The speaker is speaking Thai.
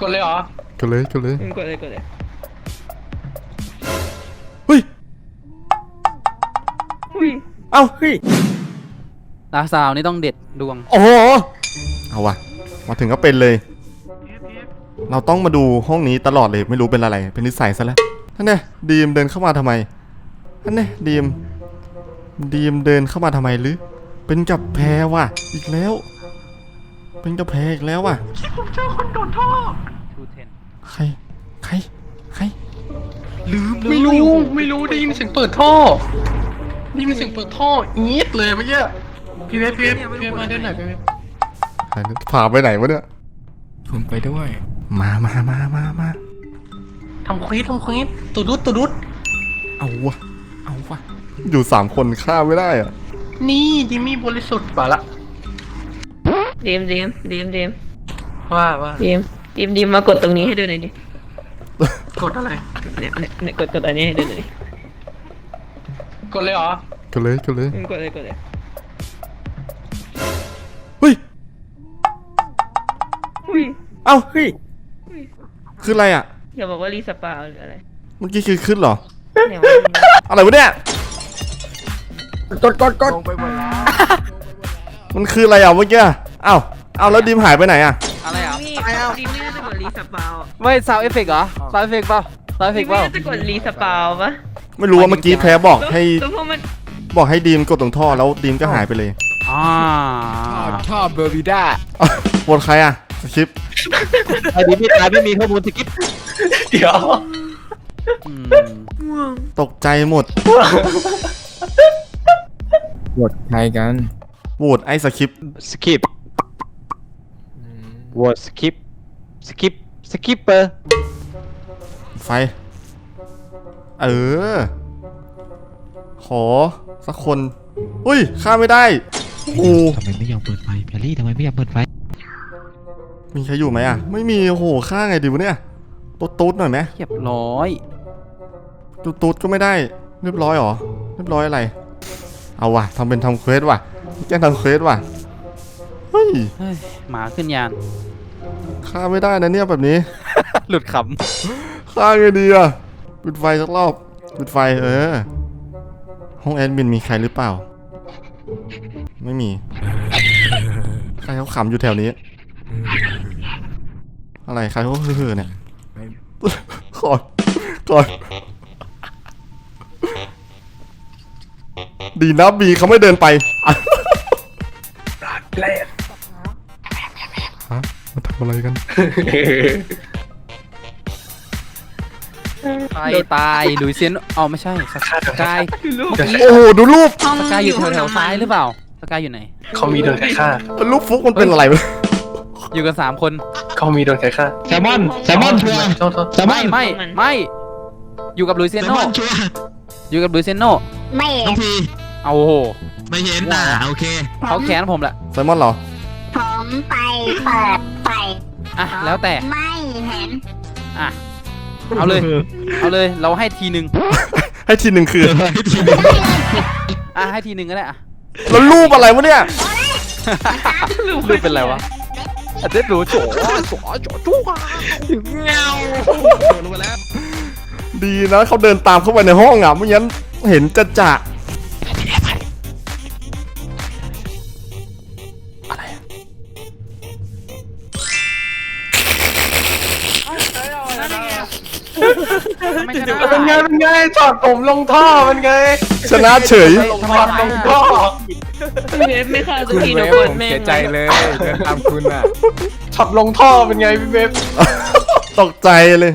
กดเลยเหรอ กันเลยกันเลย อืมกดเลยกดเลยเฮ้ย อุ้ยเอ้าเฮ้ยดาวสาวนี่ต้องเด็ดดวง โอ้โห เอาวะมาถึงก็เป็นเลย เราต้องมาดูห้องนี้ตลอดเลยไม่รู้เป็นอะไร เป็นนิสัยซะแล้วท่านเนี่ยดีมเดินเข้ามาทำไมท่านเนี่ยดีมดีมเดินเข้ามาทำไมหรือ เป็นกับแพรว่ะ อีกแล้ว เป็นกับแพรอีกแล้วว่ะทูเทนใคร ใคร ใคร ลืมไม่รู้ไม่รู้ได้ยินเสียงเปิดท่อได้ยินเสียงเปิดท่ออีดเลยเมื่อกี้พี่เวฟพี่เวฟพี่เวฟมาเดินหน่อยพี่เวฟใครเนี่ยพาไปไหนวะเนี่ย ผมไปด้วย มามามามามาทำควิสทำควิสตุดุดตุดุดเอาวะเอาวะอยู่สามคนฆ่าไม่ได้อะนี่จิมมี่บริสุทธิ์ป่ะละ ดีมดีมดีมดีมว่าว่าดีมดีมดีมมากดตรงนี้ให้ดูหน่อยดิกดอะไรเนี่ยเนี่ยเนี่ยกดกดอันนี้ให้ดูหน่อยดิกดเลยเหรอ กันเลยกันเลยอืมกดเลยกดเลยเฮ้ยอุ้ยเอ้าเฮ้ยคืออะไรอะ อย่าบอกว่ารีสปาหรืออะไรเมื่อกี้คือขึ้นเหรอ เนี่ยว่าอะไรวะเนี่ยกดกดกดมันคืออะไรอะเมื่อกี้ เอ้าเอ้าแล้วดิมหายไปไหนอะอะไรอะนี่ดีมนี่น่าจะกดรีสปาอะไม่ซาวเอฟเฟกเหรอซาวเอฟเฟกเปล่าซาวเอฟเฟดีกมเปล่าน่าจะกดรีสปาปะไม่รู้ว่าเมื่อกี้แพ้บอกให้แล้วพวกมันบอกให้ดีมกดตรงท่อแล้วดีมก็หายไปเลยอ่าชอบเบอร์บิด้าบทใครอะสคริปต์ไอ้ดิไม่ตายไม่มีข้อมูลสกิปเดี๋ยวอืมตกใจหมดบทใครกันโหวตไอ้สคริปต์สกิป วอสกิปสกิปสกิปเปอร์ไฟ เออ ขอ สักคนอุ้ยฆ่าไม่ได้กูทำไมไม่ยอมเปิดไฟแพรรี่ทำไมไม่ยอมเปิดไฟ มีใครอยู่ไหมอะ ไม่มีโอ้โหฆ่าไงดีวะเนี่ยตุ๊ดตุ๊ดหน่อยไหมเรียบร้อยตุ๊ดตุ๊ดก็ไม่ได้ เรียบร้อยเหรอเรียบร้อยอะไร เอาว่ะทำเป็นทำเควสว่ะแกล้งทำเควสว่ะ เฮ้ยเฮ้ยหมาขึ้นยาน ฆ่าไม่ได้นะเนี่ยแบบนี้ หลุดขฆ่าไงดีอะปิดไฟสักรอบปิดไฟเออ ห้องแอดมินมีใครหรือเปล่า ไม่มี ใครเขาขำอยู่แถวนี้ อะไรใครเขาเฮ่อๆเนี่ย ขอก่อน ดีนะบีเขาไม่เดินไปำอะไรกันำตายตายหลุยเซียนอ๋อไม่ใช่สกายโอ้โหดูรูปสกายอยู่แถวๆซ้ายหรือเปล่าสกายอยู่ไหน เขามีโดนใครฆ่า รูปฟุกมันเป็นอะไรวะอยู่กันสามคนเขามีโดนใครฆ่าแซลมอนแซลมอนชัวร์โทษโทษแซลมอไม่นไม่ไม่อยู่กับลุยเซียแซนลโนมอนชัวร์อยู่กับลุยเซียนโนไม่น้องพีเอาโอ้โหไม่เห็นน่ะโอเคเขาแค้นผมแหละไซมอนเหรอผมไปเปิด ไฟอะแล้วแต่ไม่เห็นอะเอาเลย เอาเลยเราให้ทีหนึ่งให้ทีหนึ่งคืออะให้ทีหนึ่งก็ได้อะแล้วรูปอะไรวะเนี่ยรูปเป็นไรวะอะเด็ดหรูโจ๋โจ๋โจ๋จุ๊กดีนะเขาเดินตามเข้าไปในห้องอะไม่งั้นเห็นจะจะ ไม่ชนะเป็นไงเป็นไงจอดผมลงท่อเป็นไงชนะเฉยจอดลงท่อพี่เวฟไม่ฆ่าสักคุณทีเวนะฟกผดมแม่งเสียใจเลยเดินตามคุณอะช็อตลงท่อเป็นไงพี่เวฟตกใจเลย